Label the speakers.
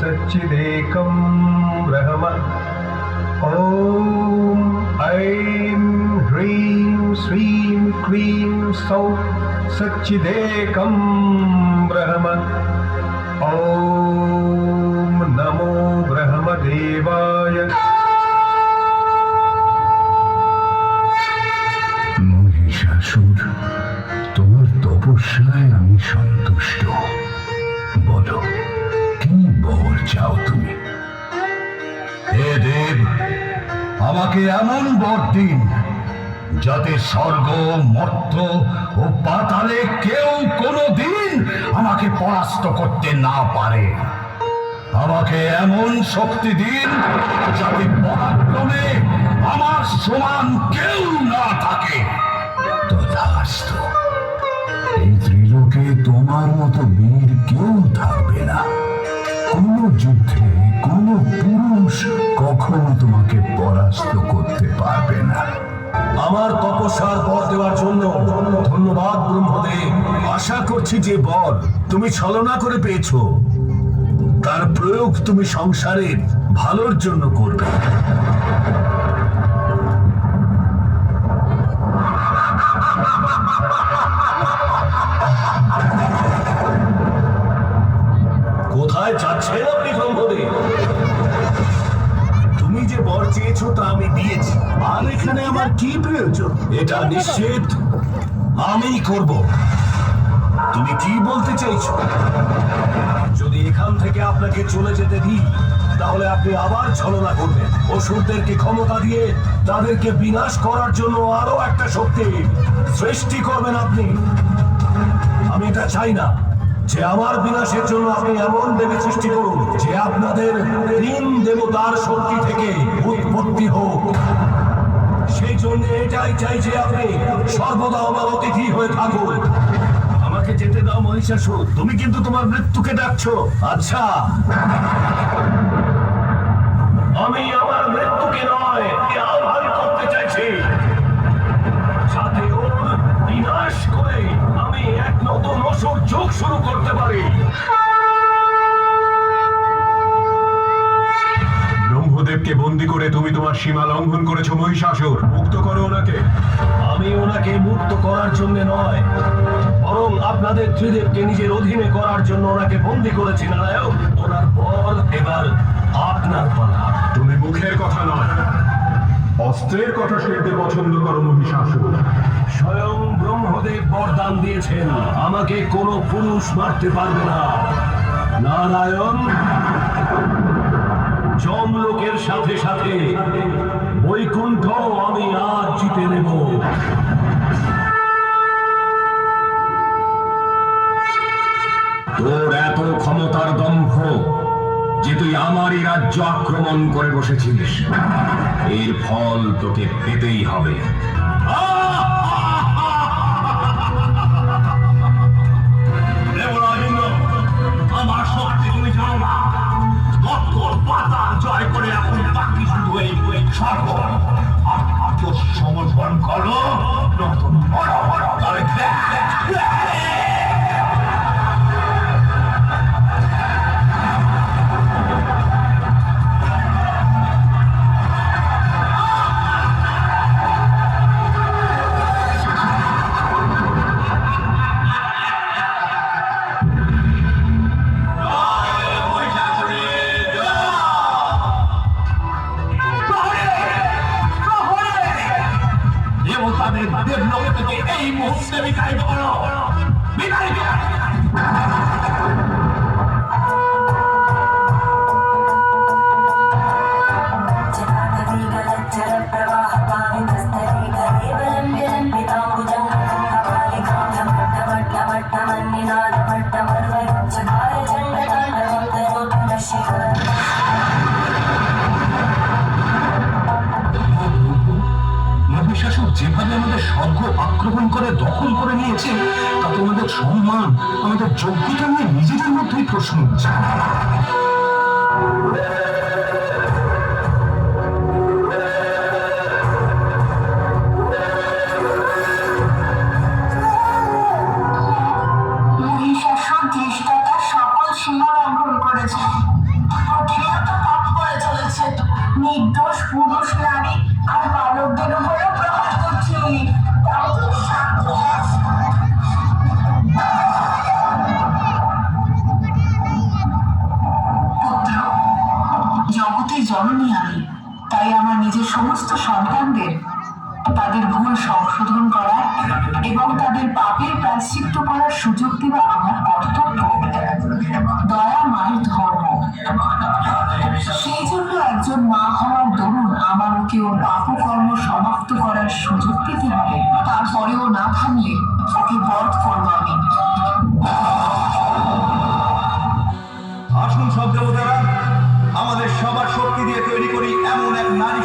Speaker 1: सच्चिदेकं रहम ॐ ऐं ह्रीं श्रीं क्रीं सौः सच्चिदेकं ब्रह्म ॐ नमो
Speaker 2: ब्रह्मदेवा আমাকে এমন বর দিন, যাতে স্বর্গ, মর্ত ও পাতালে কেউ কোনো দিন আমাকে পরাস্ত করতে না পারে। আমাকে এমন শক্তি দিন, যাতে পরাক্রমে আমার সমান কেউ না থাকে। এই ত্রিলোকে তোমার মতো বীর কেউ থাকবে না। কোন যুদ্ধে কোন পুরুষ কখনো তোমাকে পরাস্ত করতে পারবে না।
Speaker 3: আমার তপস্যার বর দেওয়ার জন্য ধন্যবাদ ব্রহ্মদেব। আশা করছি যে বর তুমি ছলনা করে পেয়েছ। তার প্রয়োগ তুমি সংসারের ভালোর জন্য করবে। চেয়েছো তা আমি দিয়েছি। আর এখানে আমার কি প্রয়োজন? এটা নিশ্চিত আমি করব। তুমি কি বলতে চাইছো? যদি এখান থেকে আপনাকে চলে যেতে দিই, তাহলে আপনি আবার ছলনা করবেন। অসুরদেরকে ক্ষমতা দিয়ে তাদেরকে বিনাশ করার জন্য আরও একটা শক্তি সৃষ্টি করবেন আপনি। আমি এটা চাই না। যে আমার বিনাশের জন্য আপনি এমন দেবী সৃষ্টি করুন যে আপনাদের তিন দেবতার শক্তি থেকে উৎপত্তি হোক। সেই জন্য এটাই চাই যে আপনি সর্বদা আমার অতিথি হয়ে থাকুন। আমাকে যেতে দাও মহিষাসুর, তুমি কিন্তু তোমার মৃত্যুকে ডাকছো। আচ্ছা। আমি আমার মৃত্যুকে নয়
Speaker 1: ব্রহ্মদেবকে বন্দি করে তুমি তোমার সীমা লঙ্ঘন করেছ মহিষাসুর। মুক্ত করো ওনাকে।
Speaker 3: আমি ওনাকে মুক্ত করার জন্য নয় বরং আপনাদের ত্রিদেবকে নিজের অধীনে করার জন্য ওনাকে বন্দি করেছি নারায়ণ। ওনার পর এবার আপনার পালা।
Speaker 1: তুমি মুখের কথা নয় অস্ত্রের কথা শুনতে পছন্দ করো মহিষাসুর।
Speaker 3: স্বয়ং ব্রহ্মদেব বরদান দিয়েছেন আমাকে কোনো পুরুষ মারতে পারবে না। নারায়ণ যমলোকের সাথে সাথে বৈকুণ্ঠ আমি আজ জিতে নেব।
Speaker 2: তোর এত ক্ষমতার দম্ভ যে তুই আমারই রাজ্য আক্রমণ করে বসেছিস। এর ফল তোকে পেতেই হবে।
Speaker 3: দেবরাজেন্দ্র বিদায়
Speaker 2: যেভাবে আমাদের স্বর্গ আক্রমণ করে দখল করে নিয়েছে তাতে আমাদের সম্মান, আমাদের যোগ্যতা নিয়ে নিজেদের মধ্যেই প্রশ্ন। উঠছে
Speaker 4: কর্ম সমাপ্ত করার সুযোগ পেতে হবে। তারপরেও না থামলে ওকে বধ করব আমি। আসুন সব দেবতারা, আমাদের সবার শক্তি দিয়ে তৈরি করি এমন এক নারী